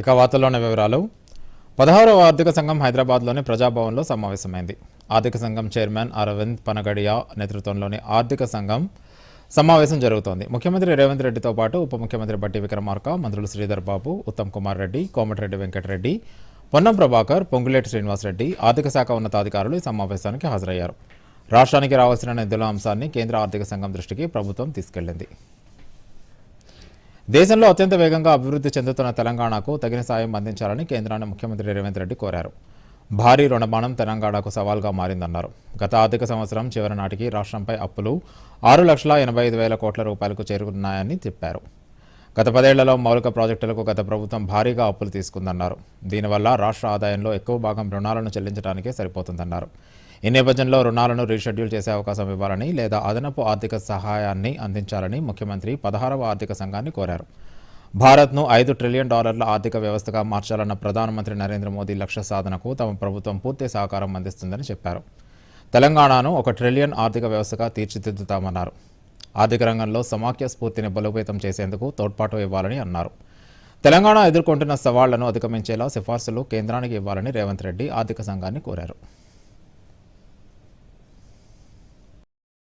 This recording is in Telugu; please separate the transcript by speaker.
Speaker 1: ఇక వార్తల్లోని వివరాలు. పదహారవ ఆర్థిక సంఘం హైదరాబాద్లోని ప్రజాభవన్లో సమావేశమైంది. ఆర్థిక సంఘం చైర్మన్ అరవింద్ పనగడియా నేతృత్వంలోని ఆర్థిక సంఘం సమావేశం జరుగుతోంది. ముఖ్యమంత్రి రేవంత్ రెడ్డితో పాటు ఉప ముఖ్యమంత్రి బట్టి విక్రమార్క మంత్రులు శ్రీధర్ బాబు ఉత్తమ్ కుమార్ రెడ్డి కోమటిరెడ్డి వెంకటరెడ్డి పొన్నం ప్రభాకర్ పొంగులేటి శ్రీనివాసరెడ్డి ఆర్థిక శాఖ ఉన్నతాధికారులు ఈ సమావేశానికి హాజరయ్యారు. రాష్ట్రానికి రావాల్సిన నిధుల అంశాన్ని కేంద్ర ఆర్థిక సంఘం దృష్టికి ప్రభుత్వం తీసుకెళ్ళింది. దేశంలో అత్యంత వేగంగా అభివృద్ధి చెందుతున్న తెలంగాణకు తగిన సాయం అందించాలని కేంద్రాన్ని ముఖ్యమంత్రి రేవంత్ రెడ్డి కోరారు. భారీ రుణమానం తెలంగాణకు సవాల్గా మారిందన్నారు. గత ఆర్థిక సంవత్సరం చివరి నాటికి రాష్ట్రంపై అప్పులు ఆరు లక్షల ఎనభై ఐదు వేల కోట్ల రూపాయలకు చేరుకున్నాయని చెప్పారు. గత పదేళ్ళలో మౌలిక ప్రాజెక్టులకు గత ప్రభుత్వం భారీగా అప్పులు తీసుకుందన్నారు. దీనివల్ల రాష్ట్ర ఆదాయంలో ఎక్కువ భాగం రుణాలను చెల్లించడానికే సరిపోతుందన్నారు. ఈ నేపథ్యంలో రుణాలను రీషెడ్యూల్ చేసే అవకాశం ఇవ్వాలని లేదా అదనపు ఆర్థిక సహాయాన్ని అందించాలని ముఖ్యమంత్రి పదహారవ ఆర్థిక సంఘాన్ని కోరారు. భారత్ను ఐదు ట్రిలియన్ డాలర్ల ఆర్థిక వ్యవస్థగా మార్చాలన్న ప్రధానమంత్రి నరేంద్ర మోదీ లక్ష్య సాధనకు తమ ప్రభుత్వం పూర్తి సహకారం అందిస్తుందని చెప్పారు. తెలంగాణను ఒక ట్రిలియన్ ఆర్థిక వ్యవస్థగా తీర్చిదిద్దుతామన్నారు. ఆర్థిక రంగంలో సమాఖ్య స్ఫూర్తిని బలోపేతం చేసేందుకు తోడ్పాటు ఇవ్వాలని అన్నారు. తెలంగాణ ఎదుర్కొంటున్న సవాళ్ళను అధిగమించేలా సిఫార్సులు కేంద్రానికి ఇవ్వాలని రేవంత్ రెడ్డి ఆర్థిక సంఘాన్ని కోరారు.